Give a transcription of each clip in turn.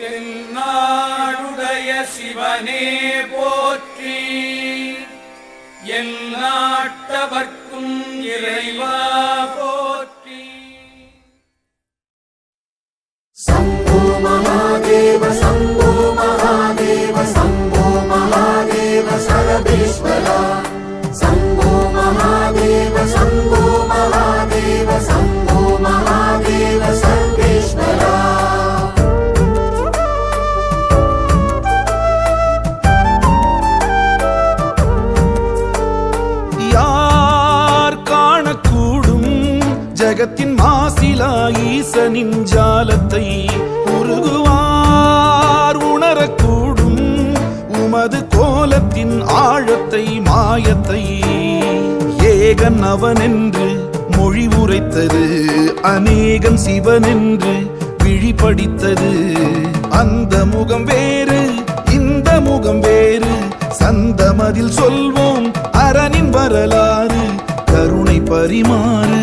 தென்னாடுடைய சிவனே போற்றி. எல்லாட்டவர்க்கும் இறைவா போற்றி. சம்போ மகாதேவ சம்போ மகாதேவ சம்போ மகாதேவ சரபேஸ்வர மாசிலா ஈசனின் ஜாலத்தை உருகுவார் உணரக்கூடும். உமது கோலத்தின் ஆழத்தை மாயத்தை ஏகன் அவனென்று மொழி உரைத்தது. அநேகன் சிவனென்று விழிபடித்தது அந்த முகம் வேறு இந்த முகம் வேறு. சந்தமதில் சொல்வோம் அரணின் வரலாறு. கருணை பரிமாறு.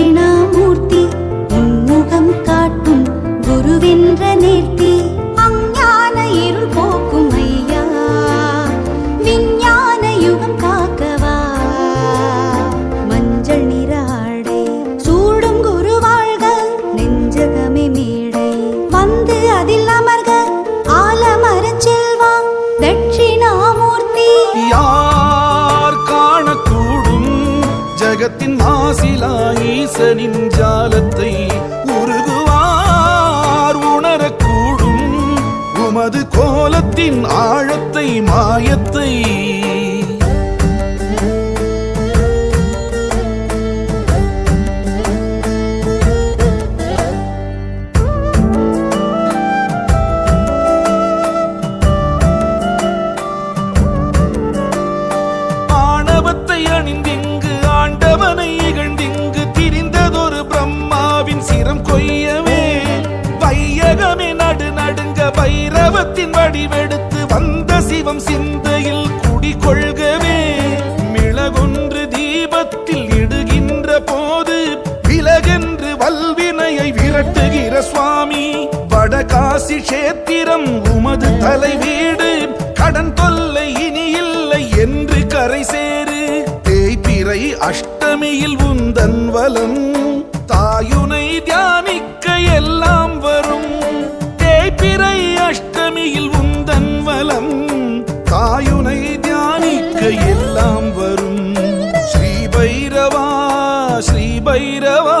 தட்சிணாமூர்த்தி உன்முகம் காட்டும் குருவென்ற நேர்த்தி. அஞ்ஞான இருள் போக்கும் ஐயா விஞ்ஞான யுகம் காக்கவா. மஞ்சள் நிற ஆடை சூடும் குரு நெஞ்சகமே மேடை. வந்து அதில் அமர்க ஆலமரச் செல்வா தட்சிணாமூர்த்தி யார் காணக்கூடும் ஜகத்தின் வாசிலா ஈசனின் ஜாலத்தை உருகுவார் உணரக்கூடும். உமது கோலத்தின் ஆழத்தை மாயத்தை காசி கஷேத்திரம் உமது தலை வீடு கடன் தொல்லை இனி இல்லை என்று கரை சேரு தேய்பிறை அஷ்டமியில் உந்தன் வலம். தாயுனை தியானிக்க எல்லாம் வரும். தேய்பிறை அஷ்டமியில் உந்தன் வலம். தாயுனை தியானிக்க எல்லாம் வரும். ஸ்ரீ பைரவா ஸ்ரீ பைரவா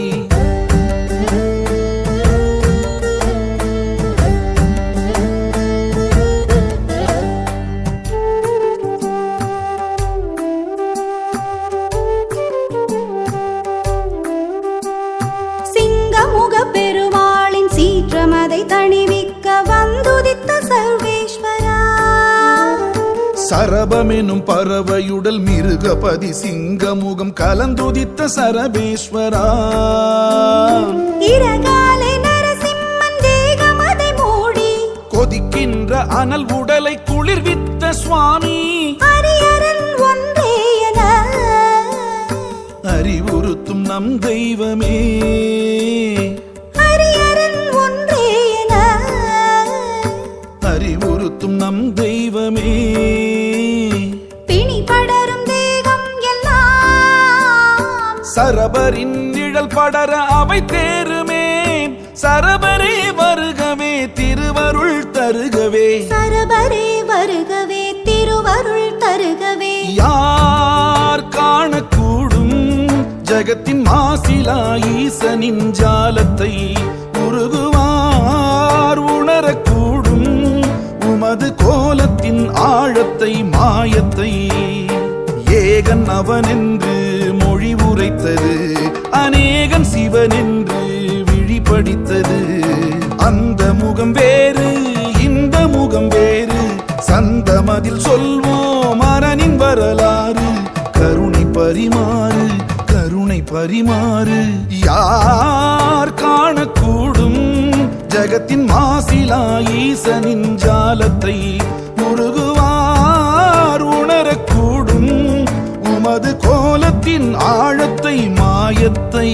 சரபமெனும் பறவையுடல் மிருகபதி சிங்கமுகம் கலந்துதித்த சரபேஸ்வரா. மூடி. அனல் உடலை குளிர்வித்த சுவாமி. அறிவுறுத்தும் நம் தெய்வமே. அறிவுறுத்தும் நம் தெய்வமே. சரபரின் நிழல் படர அவை தேருமே சரபரே வருகவே திருவருள் தருகவே. சரபரே வருகவே திருவருள் தருகவே. யார் காணக்கூடும் ஜகத்தின் மாசிலா ஈசனின் ஜாலத்தை. உருகுவார் உணரக்கூடும் உமது கோலத்தின் ஆழத்தை மாயத்தை. ஏகன் அவனென்று உரைத்தது. அநேகன் சிவனென்று விழிப்படித்தது அந்த முகம் வேறு இந்த முகம் வேறு. சந்தமதில் சொல்வோம் மரணின் வரலாறு. கருணை பரிமாறு கருணை பரிமாறு. யார் காணக்கூடும் ஜகத்தின் மாசிலா ஈசனின் ஜாலத்தை. முருகுவார் உணரக்கூடும் உமது கோல ஞானத்தின் ஆழத்தை மாயத்தை.